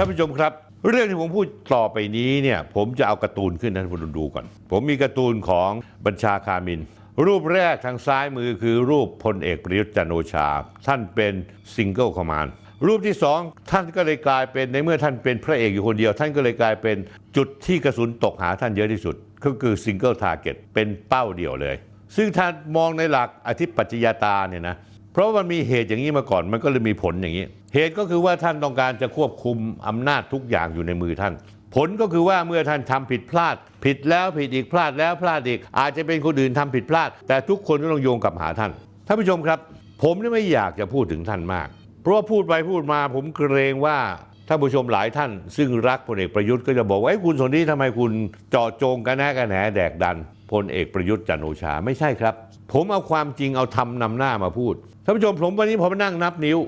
ท่านผู้ชมครับ เรื่องที่ผมพูดต่อไปนี้เนี่ยผมจะเอาการ์ตูนขึ้นท่านผู้ชมดูก่อน ผมมีการ์ตูนของบัญชาคามิน รูปแรกทางซ้ายมือคือรูปพลเอกประยุทธ์จันโอชา ท่านเป็นซิงเกิลคอมานด์รูปที่สองท่านก็เลยกลายเป็นในเมื่อท่านเป็นพระเอกอยู่คนเดียว ท่านก็เลยกลายเป็นจุดที่กระสุนตกหาท่านเยอะที่สุด ก็คือซิงเกิลทาร์เก็ตเป็นเป้าเดียวเลย ซึ่งท่านมองในหลักอธิปัจจยตาเนี่ยนะเพราะมันมีเหตุอย่างนี้มาก่อนมันก็เลยมีผลอย่างนี้ เหตุก็คือว่าท่านต้องการจะควบคุมอำนาจทุกอย่างอยู่ในมือท่าน ผลก็คือว่าเมื่อท่านทำผิดพลาด ผิดแล้วผิดอีกพลาดแล้วพลาดอีก อาจจะเป็นคนอื่นทำผิดพลาด แต่ทุกคนก็ต้องโยงกลับหาท่านท่านผู้ชมครับ ผมนี่ไม่อยากจะพูดถึงท่านมาก เพราะว่าพูดไปพูดมา ผมเกรงว่าท่านผู้ชมหลายท่าน ซึ่งรักพลเอกประยุทธ์ก็จะบอกว่าไอ้คุณสนธิทำไมคุณเจาะจงกันแน่กันแหนแดกดันพลเอกประยุทธ์จันโอชาไม่ใช่ครับ ผมเอาความจริงเอาทำนำหน้ามาพูดท่านผู้ชมผมวันนี้ผมนั่งนับนิ้ว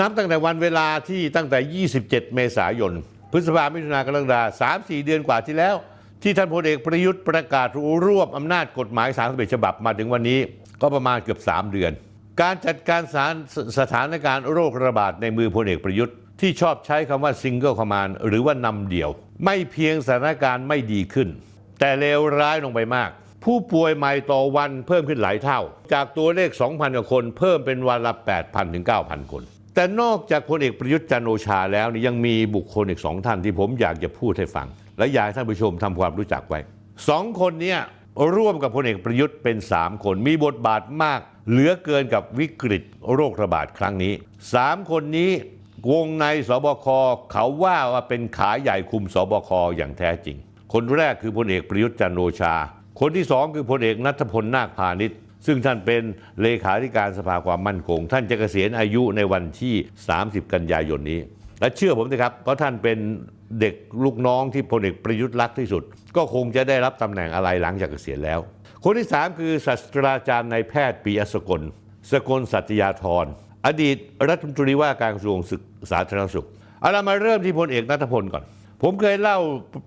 นับตั้งแต่วันเวลาที่ตั้งแต่ 27 เมษายน พฤษภามิถุนากรกฎาสามสี่เดือนกว่าที่แล้ว ที่ท่านพลเอกประยุทธ์ประกาศรวบอำนาจกฎหมาย31ฉบับมาถึงวันนี้ ก็ประมาณเกือบ 3 เดือน การจัดการสารสสถานการณ์โรคระบาดในมือพลเอกประยุทธ์ที่ชอบใช้คำว่าซิงเกิลคอมมานหรือว่านำเดี่ยว ไม่เพียงสถานการณ์ไม่ดีขึ้น แต่เลวร้ายลงไปมาก ผู้ป่วยใหม่ต่อวันเพิ่มขึ้นหลายเท่า จากตัวเลข 2,000กว่าคน เพิ่มเป็นวันละ 8,000ถึง9,000 คน แต่นอกจากพลเอกประยุทธ์จันโอชาแล้วนี่ยังมีบุคคลอีกสองท่านที่ผมอยากจะพูดให้ฟัง และอยากให้ท่านผู้ชมทำความรู้จักไว้สองคนเนี้ยร่วมกับพลเอกประยุทธ์เป็น 3 คนมีบทบาทมาก เหลือเกินกับวิกฤตโรคระบาดครั้งนี้ 3 คนนี้วงในสบคเขาว่าว่าเป็นขาใหญ่คุมสบคอย่างแท้จริง คนแรกคือพลเอกประยุทธ์จันโอชา คนที่สองคือพลเอกนัทพลนาคพาณิชย์ ซึ่งท่านเป็นเลขาธิการสภาความมั่นคง ท่านจะเกษียณอายุในวันที่ 30 กันยายนนี้ และเชื่อผมนะครับ เพราะท่านเป็นเด็กลูกน้องที่พลเอกประยุทธ์รักที่สุด ก็คงจะได้รับตำแหน่งอะไรหลังจากเกษียณแล้ว คนที่ 3 คือศาสตราจารย์นายแพทย์ปียสกล สกลสัตยาธรอดีตรัฐมนตรีว่าการกระทรวงศึกสาธารณสุขเอาเรามาเริ่มที่พลเอกนัทพลก่อน ผมเคยเล่า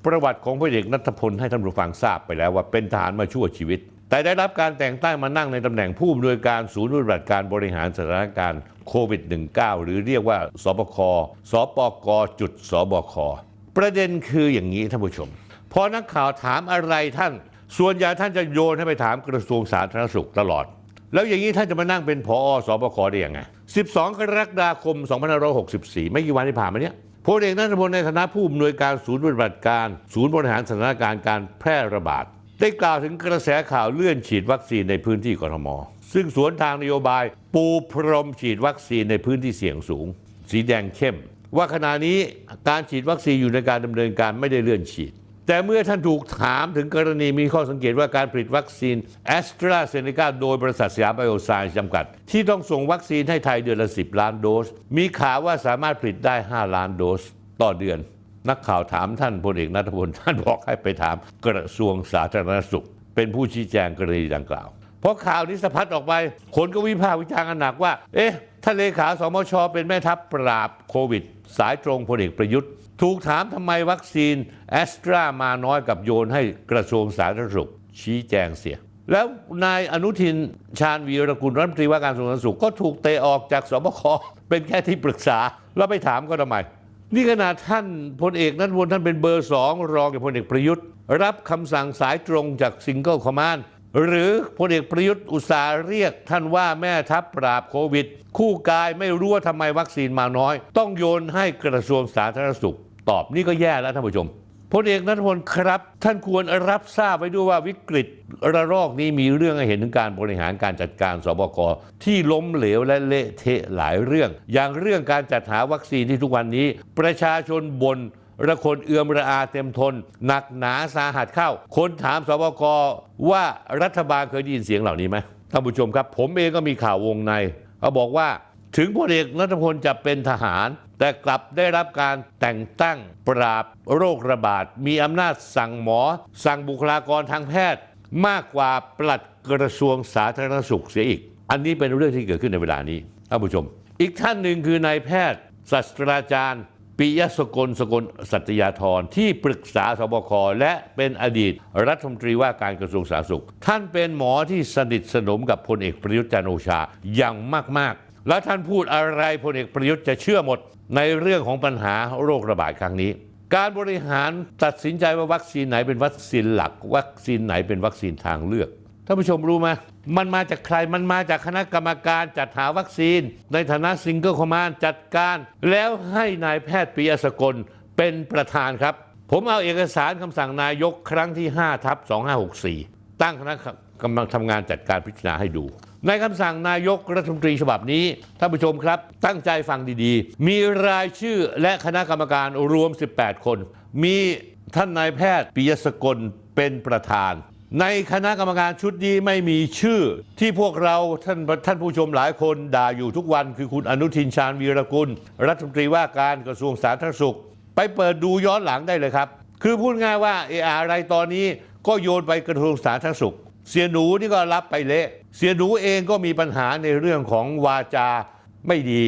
ประวัติของพลเอกนัทพลให้ท่านผู้ฟังทราบไปแล้วว่าเป็นทหารมาชั่วชีวิต แต่ได้รับการแต่งตั้งมานั่งในตำแหน่งผู้อำนวยการศูนย์ปฏิบัติการบริหารสถานการณ์โควิด -19 หรือเรียกว่าสบค สปกจุดสบค ประเด็นคืออย่างนี้ท่านผู้ชม พอนักข่าวถามอะไรท่าน ส่วนใหญ่ท่านจะโยนให้ไปถามกระทรวงสาธารณสุขตลอด แล้วอย่างนี้ท่านจะมานั่งเป็นผอสบคได้ยังไง 12 กรกฎาคม 2564 ไม่กี่วันที่ผ่านมาเนี้ยพลเอกนัทพลในฐานะผู้อำนวยการศูนย์ปฏิบัติการ ศูนย์บริหารสถานการณ์การแพร่ระบาด ได้กล่าวถึงกระแสข่าวเลื่อนฉีดวัคซีนในพื้นที่กทม ซึ่งสวนทางนโยบายปูพรมฉีดวัคซีนในพื้นที่เสี่ยงสูง สีแดงเข้ม ว่าขณะนี้การฉีดวัคซีนอยู่ในการดำเนินการไม่ได้เลื่อนฉีด แต่เมื่อท่านถูกถามถึงกรณีมีข้อสังเกตว่าการผลิตวัคซีนแอสตราเซเนกาโดยบริษัทสยามไบโอไซน์จำกัด ที่ต้องส่งวัคซีนให้ไทยเดือนละ 10 ล้านโดส มีข่าวว่าสามารถผลิตได้ 5 ล้านโดส ต่อเดือน นักข่าวถามท่านพลเอกนัทพลท่านบอกให้ไปถามกระทรวงสาธารณสุข เป็นผู้ชี้แจงกรณีดังกล่าว เพราะข่าวนี้สะพัดออกไป คนก็วิพากษ์วิจารณ์กันหนักว่า เอ๊ะท่านเลขาสมชเป็นแม่ทัพปราบโควิด สายตรงพลเอกประยุทธ์ ถูกถามทำไมวัคซีนแอสตรามาน้อยกับโยนให้กระทรวงสาธารณสุข ชี้แจงเสียแล้วนายอนุทินชาญวีรกุลรัฐมนตรีว่าการกระทรวงสาธารณสุขก็ถูกเตะออกจากสบคเป็นแค่ที่ปรึกษา แล้วไปถามก็ทำไม นี่ขนาดท่านพลเอกนัทวนท่านเป็นเบอร์สองรองจากพลเอกประยุทธ์ รับคำสั่งสายตรงจากซิงเกิลคอมมานด์หรือพลเอกประยุทธ์อุตสาห์เรียกท่านว่าแม่ทัพปราบโควิด คู่กายไม่รู้ว่าทำไมวัคซีนมาน้อย ต้องโยนให้กระทรวงสาธารณสุข ตอบนี่ก็แย่แล้วท่านผู้ชม พลเอกนัทพลครับ ท่านควรรับทราบไว้ด้วยว่าวิกฤตระลอกนี้มีเรื่องให้เห็นถึงการบริหารการจัดการสบคที่ล้มเหลวและเละเทะหลายเรื่อง อย่างเรื่องการจัดหาวัคซีนที่ทุกวันนี้ ประชาชนบนระคนเอือมระอาเต็มทน หนักหนาสาหัสเข้า คนถามสบคว่ารัฐบาลเคยได้ยินเสียงเหล่านี้ไหมท่านผู้ชมครับ ผมเองก็มีข่าววงในเขาบอกว่าถึงพลเอกนัทพลจะเป็นทหาร แต่กลับได้รับการแต่งตั้งปราบโรคระบาด มีอำนาจสั่งหมอ สั่งบุคลากรทางแพทย์ มากกว่าปลัดกระทรวงสาธารณสุขเสียอีก อันนี้เป็นเรื่องที่เกิดขึ้นในเวลานี้ท่านผู้ชม อีกท่านหนึ่งคือนายแพทย์ศาสตราจารย์ปิยสกลสกลสัตยาธรที่ปรึกษาสบคและเป็นอดีตรัฐมนตรีว่าการกระทรวงสาธารณสุข ท่านเป็นหมอที่สนิทสนมกับพลเอกประยุทธ์จันโอชาอย่างมาก ๆ แล้วท่านพูดอะไรพลเอกประยุทธ์จะเชื่อหมด ในเรื่องของปัญหาโรคระบาดครั้งนี้ การบริหารตัดสินใจว่าวัคซีนไหนเป็นวัคซีนหลัก วัคซีนไหนเป็นวัคซีนทางเลือกท่านผู้ชมรู้ไหมมันมาจากใครมันมาจากคณะกรรมการจัดหาวัคซีน ในฐานะซิงเกิลคอมมานจัดการ แล้วให้นายแพทย์ปิยสกลเป็นประธานครับ ผมเอาเอกสารคำสั่งนายกครั้งที่5ทับ2564 ตั้งคณะกำลังทำงานจัดการพิจารณาให้ดู ในคำสั่งนายกรัฐมนตรีฉบับนี้ท่านผู้ชมครับ ตั้งใจฟังดีๆ มีรายชื่อและคณะกรรมการรวม 18 คน มีท่านนายแพทย์ปิยสกลเป็นประธาน ในคณะกรรมการชุดนี้ไม่มีชื่อ ที่พวกเราท่านท่านผู้ชมหลายคนด่าอยู่ทุกวัน คือคุณอนุทินชาญวีรกุล รัฐมนตรีว่าการกระทรวงสาธารณสุข ไปเปิดดูย้อนหลังได้เลยครับ คือพูดง่ายว่าเอออะไรตอนนี้ก็โยนไปกระทรวงสาธารณสุข เสียหนูนี่ก็รับไปเละ เสียหนูเองก็มีปัญหาในเรื่องของวาจาไม่ดี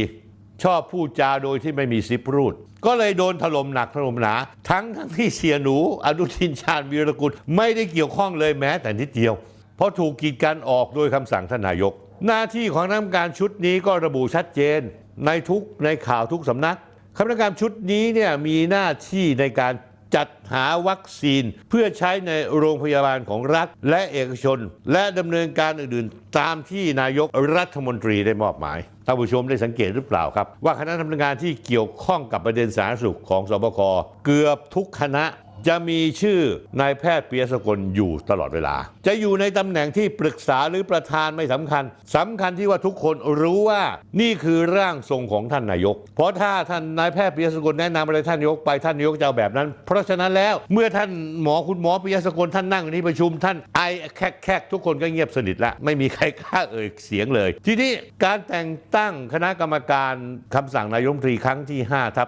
ชอบพูดจาโดยที่ไม่มีซิปรูด ก็เลยโดนถล่มหนักถล่มหนา ทั้งทั้งที่เสียหนูอนุทินชาญวีรกุลไม่ได้เกี่ยวข้องเลยแม้แต่นิดเดียว เพราะถูกกีดกันออกโดยคำสั่งทนนายก หน้าที่ของคณะกรรมการชุดนี้ก็ระบุชัดเจน ในทุกในข่าวทุกสำนักคณะกรรมการชุดนี้เนี่ยมีหน้าที่ในการ จัดหาวัคซีน เพื่อใช้ในโรงพยาบาลของรัฐและเอกชน และดำเนินการอื่นๆ ตามที่นายกรัฐมนตรีได้มอบหมายท่านผู้ชมได้สังเกตหรือเปล่าครับ ว่าคณะทำงานที่เกี่ยวข้องกับประเด็นสาธารณสุขของสบคเกือบทุกคณะ จะมีชื่อนายแพทย์เปียสกลอยู่ตลอดเวลา จะอยู่ในตำแหน่งที่ปรึกษาหรือประธานไม่สำคัญสำคัญที่ว่าทุกคนรู้ว่านี่คือร่างทรงของท่านนายก เพราะถ้าท่านนายแพทย์เปียสกลแนะนำอะไรท่านนายกไปท่านนายกจะเอาแบบนั้น เพราะฉะนั้นแล้วเมื่อท่านหมอคุณหมอเปียสกลท่านนั่งในที่ประชุมท่านไอแคกแคกทุกคนก็เงียบสนิทละไม่มีใครกล้าเอ่ยเสียงเลย ทีนี้การแต่งตั้งคณะกรรมการคำสั่งนายกรัฐมนตรีครั้งที่5ทับ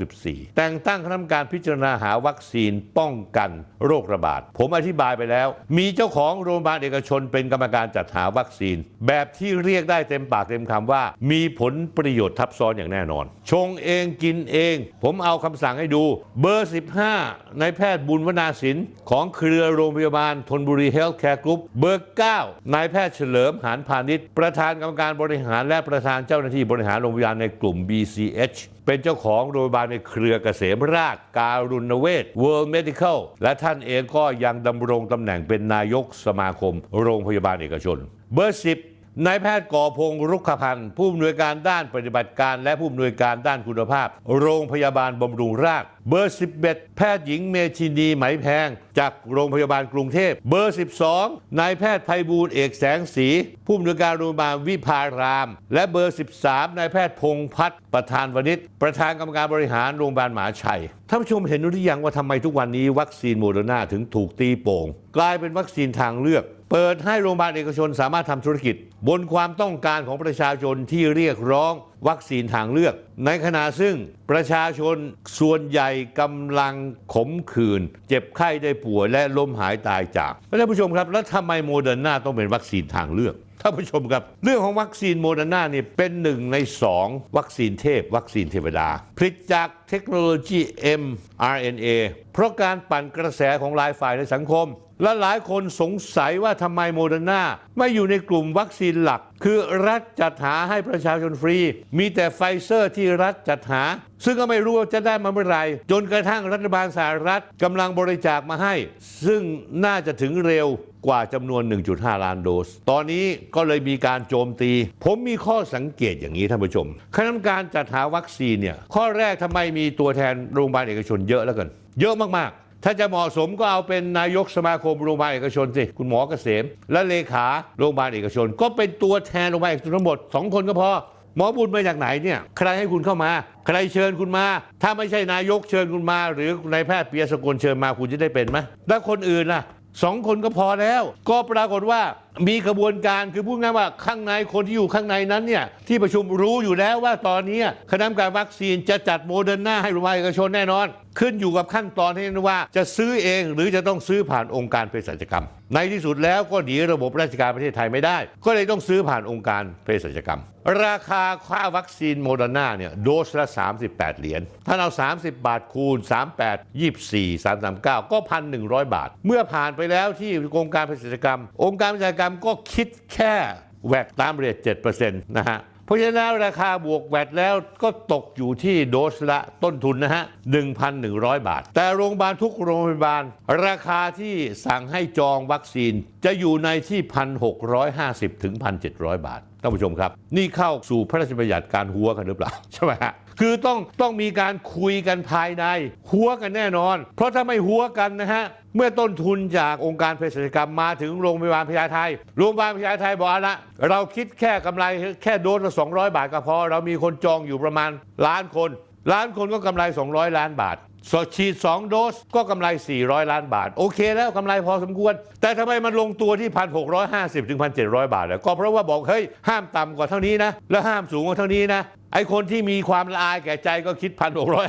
2564 แต่งตั้งคณะกรรมการพิจารณาหาวัคซีนป้องกันโรคระบาด ผมอธิบายไปแล้ว มีเจ้าของโรงพยาบาลเอกชนเป็นกรรมการจัดหาวัคซีน แบบที่เรียกได้เต็มปากเต็มคำว่า มีผลประโยชน์ทับซ้อนอย่างแน่นอน ชงเองกินเอง ผมเอาคำสั่งให้ดูเบอร์ 15นายแพทย์บุญวนาสินของเครือโรงพยาบาลธนบุรีเฮลท์แคร์กรุ๊ปเบอร์ 9นายแพทย์เฉลิมหานพาณิชย์ประธานกรรมการบริหารและประธานเจ้าหน้าที่บริหารโรงพยาบาลในกลุ่ม BCH เป็นเจ้าของโรงพยาบาลในเครือเกษมราชการุณเวช World Medical และท่านเองก็ยังดำรงตำแหน่งเป็นนายกสมาคม โรงพยาบาลเอกชน เบอร์10นายแพทย์ก่อพงศ์รุกขพันธ์ผู้อำนวยการด้านปฏิบัติการ และผู้อำนวยการด้านคุณภาพ โรงพยาบาลบำรุงราช เบอร์ 11 แพทย์หญิงเมธินีไหมแพง จากโรงพยาบาลกรุงเทพ เบอร์ 12 นายแพทย์ไพบูลเอกแสงสี ผู้อำนวยการโรงพยาบาลวิภาราม และเบอร์ 13 นายแพทย์พงพัฒน์ประธานวณิชประธานกรรมการบริหารโรงพยาบาลหมาชัยท่านผู้ชมเห็นหรือยังว่าทำไมทุกวันนี้วัคซีนโมเดอร์นาถึงถูกตีโป่ง กลายเป็นวัคซีนทางเลือก เปิดให้โรงพยาบาลเอกชนสามารถทำธุรกิจ บนความต้องการของประชาชนที่เรียกร้อง วัคซีนทางเลือก ในขณะซึ่งประชาชนส่วนใหญ่กำลังขมขื่นเจ็บไข้ได้ป่วยและล้มหายตายจากท่านผู้ชมครับ แล้วทำไมโมเดอร์นาต้องเป็นวัคซีนทางเลือกท่านผู้ชมครับ เรื่องของวัคซีนโมเดอร์นาเนี่ยเป็นหนึ่งในสองวัคซีนเทพ วัคซีนเทวดา ผลิตจากเทคโนโลยี mRNA เพราะการปั่นกระแสของหลายฝ่ายในสังคม และหลายคนสงสัยว่าทำไมโมเดอร์นาไม่อยู่ในกลุ่มวัคซีนหลัก คือรัฐจัดหาให้ประชาชนฟรี มีแต่ไฟเซอร์ที่รัฐจัดหา ซึ่งก็ไม่รู้ว่าจะได้มาเมื่อไหร่จนกระทั่งรัฐบาลสหรัฐกำลังบริจาคมาให้ ซึ่งน่าจะถึงเร็วกว่าจำนวน 1.5 ล้านโดส ตอนนี้ก็เลยมีการโจมตี ผมมีข้อสังเกตอย่างนี้ท่านผู้ชมคณะกรรมการจัดหาวัคซีนเนี่ยข้อแรกทำไมมีตัวแทนโรงพยาบาลเอกชนเยอะแล้วกัน เยอะมากๆ ถ้าจะเหมาะสมก็เอาเป็นนายกสมาคมโรงพยาบาลเอกชนสิ คุณหมอเกษม และเลขาโรงพยาบาลเอกชน ก็เป็นตัวแทนโรงพยาบาลเอกชนทั้งหมด 2 คนก็พอ หมอบุญมาจากไหนเนี่ย ใครให้คุณเข้ามา ใครเชิญคุณมา ถ้าไม่ใช่นายกเชิญคุณมา หรือนายแพทย์เปียสกลเชิญมาคุณจะได้เป็นไหมแล้วคนอื่นล่ะ สองคนก็พอแล้ว ก็ปรากฏว่ามีกระบวนการคือพูดง่ายว่าข้างในคนที่อยู่ข้างในนั้นเนี่ยที่ประชุมรู้อยู่แล้วว่าตอนนี้คณะกรรมการวัคซีนจะจัดโมเดอร์นาให้โรงพยาบาลเอกชนแน่นอน ขึ้นอยู่กับขั้นตอนที่ว่า จะซื้อเองหรือจะต้องซื้อผ่านองค์การเภสัชกรรม ในที่สุดแล้วก็หนีระบบราชการประเทศไทยไม่ได้ ก็เลยต้องซื้อผ่านองค์การเภสัชกรรม ราคาค่าวัคซีนโมเดอร์นาเนี่ยโดสละ 38 เหรียญถ้าเอา30 บาทคูณ 38 24 339 ก็ 1,100 บาท เมื่อผ่านไปแล้วที่องค์การเภสัชกรรม องค์การเภสัชกรรมก็คิดแค่แวกตามเรท7%นะฮะ เพราะฉะนั้นราคาบวกแวดแล้วก็ตกอยู่ที่โดสละต้นทุนนะฮะ 1,100 บาท แต่โรงพยาบาลทุกโรงพยาบาล ราคาที่สั่งให้จองวัคซีนจะอยู่ในที่ 1,650 ถึง 1,700 บาทท่านผู้ชมครับ นี่เข้าสู่พระราชบัญญัติการหัวกันหรือเปล่า ใช่ไหมฮะ คือต้องต้องมีการคุยกันภายใน หัวกันแน่นอน เพราะถ้าไม่หัวกันนะฮะเมื่อต้นทุนจากองค์การเภสัชกรรมมาถึงโรงพยาบาลพญาไทโรงพยาบาลพญาไทบอกอาละเราคิดแค่กำไรแค่โดสละ200 บาทก็พอ เรามีคนจองอยู่ประมาณล้านคน ล้านคนก็กำไร 200 ล้านบาทสดฉีด 2 โดสก็กำไร 400 ล้านบาท โอเคแล้วกำไรพอสมควร แต่ทำไมมันลงตัวที่ 1,650 ถึง 1,700 บาทอะก็เพราะว่าบอก เฮ้ย ห้ามต่ำกว่าเท่านี้นะ แล้วห้ามสูงกว่าเท่านี้นะ ไอ้คนที่มีความละอายแก่ใจก็คิด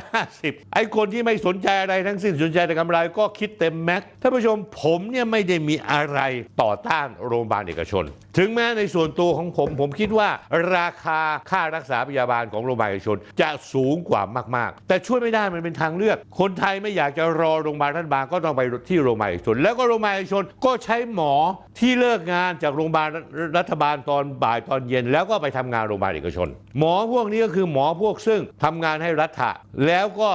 1,650ไอ้คนที่ไม่สนใจอะไรทั้งสิ้นสนใจแต่กำไรก็คิดเต็มแม็กซ์ท่านผู้ชมผมเนี่ยไม่ได้มีอะไรต่อต้านโรงพยาบาลเอกชน ถึงแม้ในส่วนตัวของผม ผมคิดว่าราคาค่ารักษาพยาบาลของโรงพยาบาลเอกชน จะสูงกว่ามาก ๆ แต่ช่วยไม่ได้มันเป็นทางเลือก คนไทยไม่อยากจะรอโรงพยาบาลรัฐบาลก็ต้องไปที่โรงพยาบาลเอกชน แล้วก็โรงพยาบาลเอกชนก็ใช้หมอที่เลิกงานจากโรงพยาบาลรัฐบาลตอนบ่ายตอนเย็น แล้วก็ไปทำงานโรงพยาบาลเอกชน หมอพวกนี้ก็คือหมอพวกซึ่งทำงานให้รัฐะแล้วก็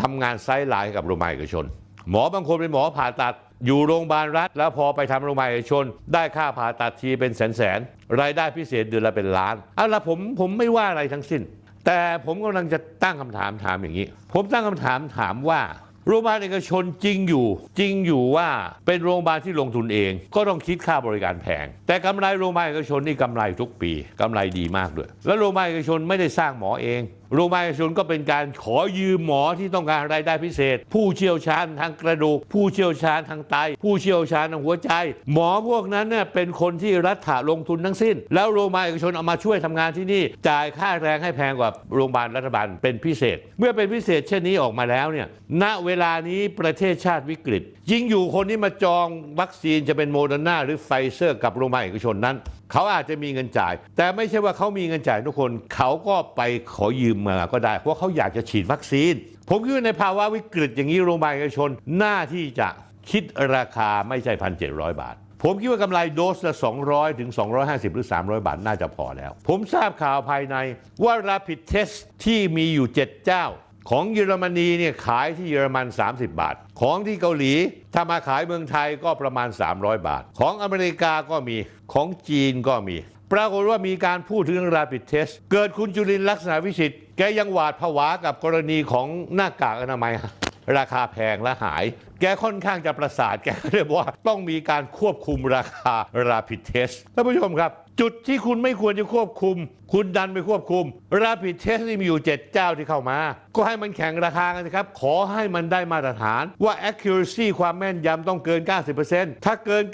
ทำงานไซด์ไลน์ให้กับโรงพยาบาลเอกชน หมอบางคนเป็นหมอผ่าตัดอยู่โรงพยาบาลรัฐ แล้วพอไปทำโรงพยาบาลเอกชน ได้ค่าผ่าตัดทีเป็นแสนแสนรายได้พิเศษเดือนละเป็นล้านเอาละผมผมไม่ว่าอะไรทั้งสิ้น แต่ผมกำลังจะตั้งคำถามถามอย่างนี้ ผมตั้งคำถามถามว่า โรงพยาบาลเอกชนจริงอยู่ จริงอยู่ว่าเป็นโรงพยาบาลที่ลงทุนเอง ก็ต้องคิดค่าบริการแพง แต่กำไรโรงพยาบาลเอกชนนี่กำไรทุกปีกำไรดีมากด้วย แล้วโรงพยาบาลเอกชนไม่ได้สร้างหมอเอง โรงพยาบาลเอกชนก็เป็นการขอยืมหมอที่ต้องการรายได้พิเศษ ผู้เชี่ยวชาญทางกระดูก ผู้เชี่ยวชาญทางไต ผู้เชี่ยวชาญทางหัวใจ หมอพวกนั้นเนี่ยเป็นคนที่รัฐะลงทุนทั้งสิ้น แล้วโรงพยาบาลเอกชนเอามาช่วยทำงานที่นี่ จ่ายค่าแรงให้แพงกว่าโรงพยาบาลรัฐบาลเป็นพิเศษ เมื่อเป็นพิเศษเช่นนี้ออกมาแล้วเนี่ยณเวลานี้ประเทศชาติวิกฤต ยิงอยู่คนที่มาจองวัคซีนจะเป็นโมเดอร์นาหรือไฟเซอร์กับโรงพยาบาลเอกชนนั้น เขาอาจจะมีเงินจ่าย แต่ไม่ใช่ว่าเขามีเงินจ่ายทุกคน เขาก็ไปขอยืมมาก็ได้ เพราะเขาอยากจะฉีดวัคซีน ผมคิดว่าในภาวะวิกฤตอย่างนี้โรงพยาบาลเอกชนหน้าที่จะคิดราคาไม่ใช่พันเบาทผมคิดว่ากำไรโดสละ 200 ถึง 250 หรือ 300 บาท น่าจะพอแล้ว ผมทราบข่าวภายในว่า Rapid Test ที่มีอยู่ 7 เจ้า ของเยอรมนีเนี่ยขายที่เยอรมัน 30 บาท ของที่เกาหลีถ้ามาขายเมืองไทยก็ประมาณ 300 บาท ของอเมริกาก็มีของจีนก็มี ปรากฏว่ามีการพูดถึงเรื่อง Rapid Test เกิดคุณจุลินลักษณะวิสิทธิ์แกยังหวาดผวากับกรณีของหน้ากากอนามัย ราคาแพงและหาย แกค่อนข้างจะประสาทแกก็เลยกว่าต้องมีการควบคุมราคา Rapid Test ท่านผู้ชมครับ จุดที่คุณไม่ควรจะควบคุม คุณดันไปควบคุม Rapid Test นี่มีอยู่ 7 เจ้าที่เข้ามา ก็ให้มันแข่งราคากันสิครับ ขอให้มันได้มาตรฐานว่า accuracy ความแม่นยำต้องเกิน 90%ถ้าเกิน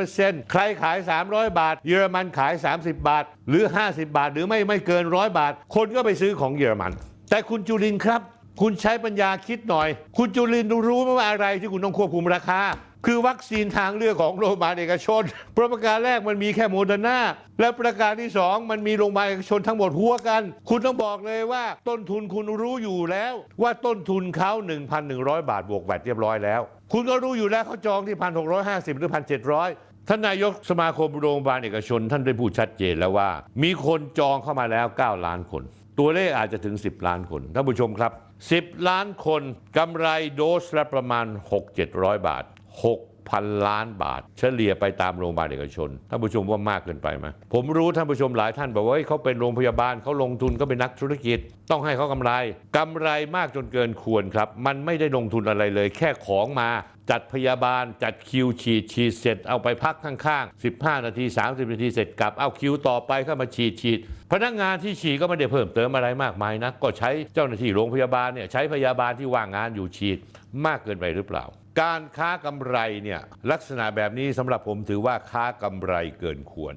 90%ใครขาย 300 บาท เยอรมันขาย 30 บาท หรือ 50 บาท หรือไม่ไม่เกิน 100 บาท คนก็ไปซื้อของเยอรมัน แต่คุณจุลินครับ คุณใช้ปัญญาคิดหน่อย คุณจุลินรู้ไหมว่าอะไรที่คุณต้องควบคุมราคา คือวัคซีนทางเลือกของโรงพยาบาลเอกชนประการแรกมันมีแค่โมเดอร์นาและประการที่สองมันมีโรงพยาบาลเอกชนทั้งหมดหัวกัน คุณต้องบอกเลยว่าต้นทุนคุณรู้อยู่แล้ว ว่าต้นทุนเขา 1,100 บาทบวกแวดเรียบร้อยแล้ว คุณก็รู้อยู่แล้วเขาจองที่ 1,650 หรือ 1,700ท่านนายกสมาคมโรงพยาบาลเอกชน ท่านได้พูดชัดเจนแล้วว่า มีคนจองเข้ามาแล้ว 9 ล้านคน ตัวเลขอาจจะถึง 10 ล้านคนท่านผู้ชมครับ 10 ล้านคนกำไรโดสละประมาณ 6-700 บาท 6,000ล้านบาท เฉลี่ยไปตามโรงพยาบาลเอกชนท่านผู้ชมว่ามากเกินไปไหมผมรู้ท่านผู้ชมหลายท่านบอกว่าเขาเป็นโรงพยาบาลเขาลงทุนเขาเป็นนักธุรกิจ ต้องให้เขากำไรกำไรมากจนเกินควรครับ มันไม่ได้ลงทุนอะไรเลย แค่ของมาจัดพยาบาลจัดคิวฉีดฉีดเสร็จเอาไปพักข้างๆ 15 นาที 30 นาทีเสร็จกลับเอาคิวต่อไปเข้ามาฉีดฉีด พนักงานที่ฉีดก็ไม่ได้เพิ่มเติมอะไรมากมายนะก็ใช้เจ้าหน้าที่โรงพยาบาลเนี่ยใช้พยาบาลที่ว่างงานอยู่ฉีดมากเกินไปหรือเปล่า การค้ากำไรเนี่ยลักษณะแบบนี้สำหรับผมถือว่าค้ากำไรเกินควร